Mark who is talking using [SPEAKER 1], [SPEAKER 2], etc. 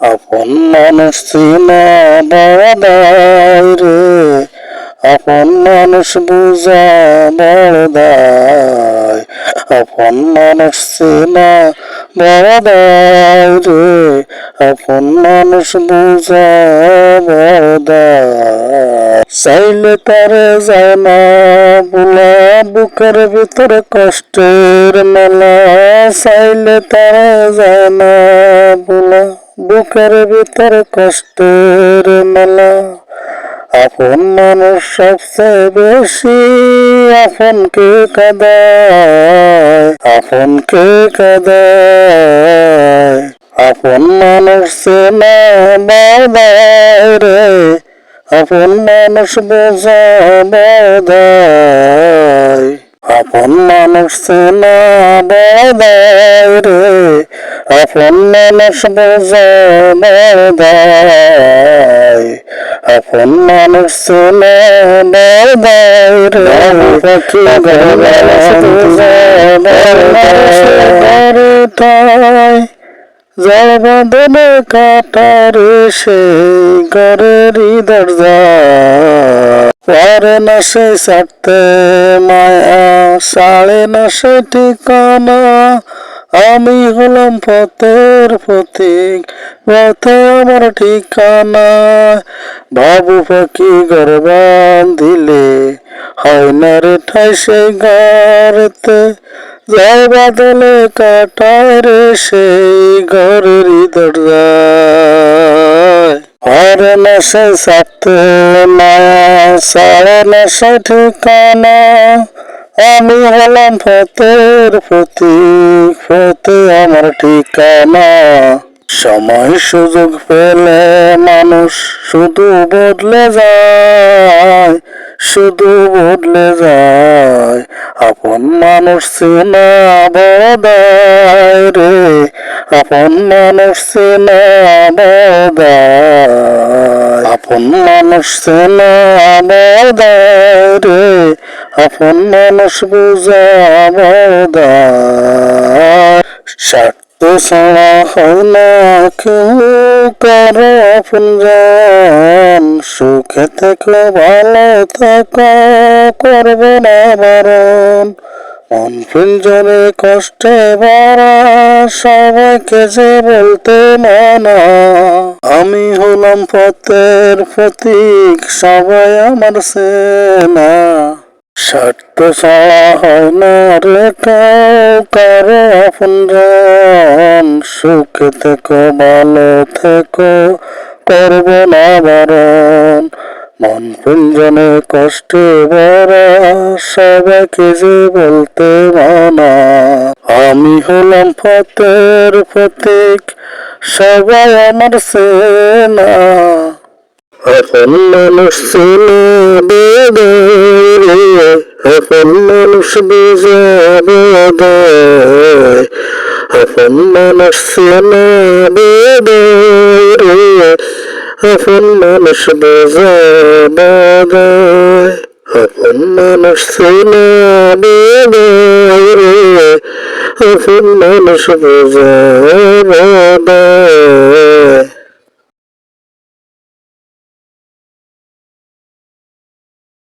[SPEAKER 1] আপন মানুষ চিনা বড়দাই রে। আপন মানুষ বুঝা বড়দাই আপন মানুষ চিনা বড়দাই রে। আপন মানুষ বুঝা চাইলে তারে যায় না বুলা বুকের ভিতরে কষ্টের মেলা। চাইলে তারে যায় না বুলা বুকের ভিতরে কষ্টের মেলা। আপন মানুষ সবচেয়ে বেশি আপনকে কাদায়? আপনকে কাদায়? আপন মানুষ রে। আপন মানুষ বোঝা বাদায় আপন মানুষ চেনা বাদায় রে। আপন মানুষ বোঝা বাদায় আপন মানুষ চেনা বাদায় রে পাখি ঘরে জল বাঁধনে কাটারে সেই ঘরেরই দরজা পরে না সে ছাড়তে মায়া সাড়ে না সে ঠিকানা আমি হলাম পথের পথিক পথে আমার ঠিকানা। বাবু পাখি ঘর দিলে হয় না রে ঠাই সেই ঘরেতে। জয় বাদলে কাটায় রে সেই ঘরেরই দরজায় আর না সে সাথে মায়া সাড়ে না সে ঠিকানা। আমি হলাম ফতের প্রতীক ফতে আমার ঠিকানা। সময় সুযোগ পেলে মানুষ শুধু বদলে যায়, শুধু বদলে যায়। আপন মানুষ চেনা বদায় রে, আপন মানুষ চেনা বদায় আপন মানুষ চেনা বদায় রে আপন মানুষ বুঝা স্বার্থ ছাড়া হয় না কেউ, কারও আপন সুখে থাকলে ভালো থাকা করবে না বারণ। মন পিঞ্জরে কষ্টে ভরা, সবাইকে যে বলতে মানা। আমি হলাম পথের প্রতীক, সবাই আমার সেনা। স্বার্থ ছাড়া না রে কাউ কারও আপনজন সুখে থেকো, ভালো থেকো, করব না বারণ। মন কুঞ্জনে কষ্টে ভরা, সবাইকে যে বলতে মানা। আমি হলাম ফতের প্রতীক সবাই আমার সেনা। এখন মানুষ চেনে বেদরে এখন মানুষ বুঝে বেদয় এখন মানুষ চেনে বেদরে এখন মানুষ বুঝে বেদয় এখন মানুষ চেনে বেদরে এখন মানুষ বুঝে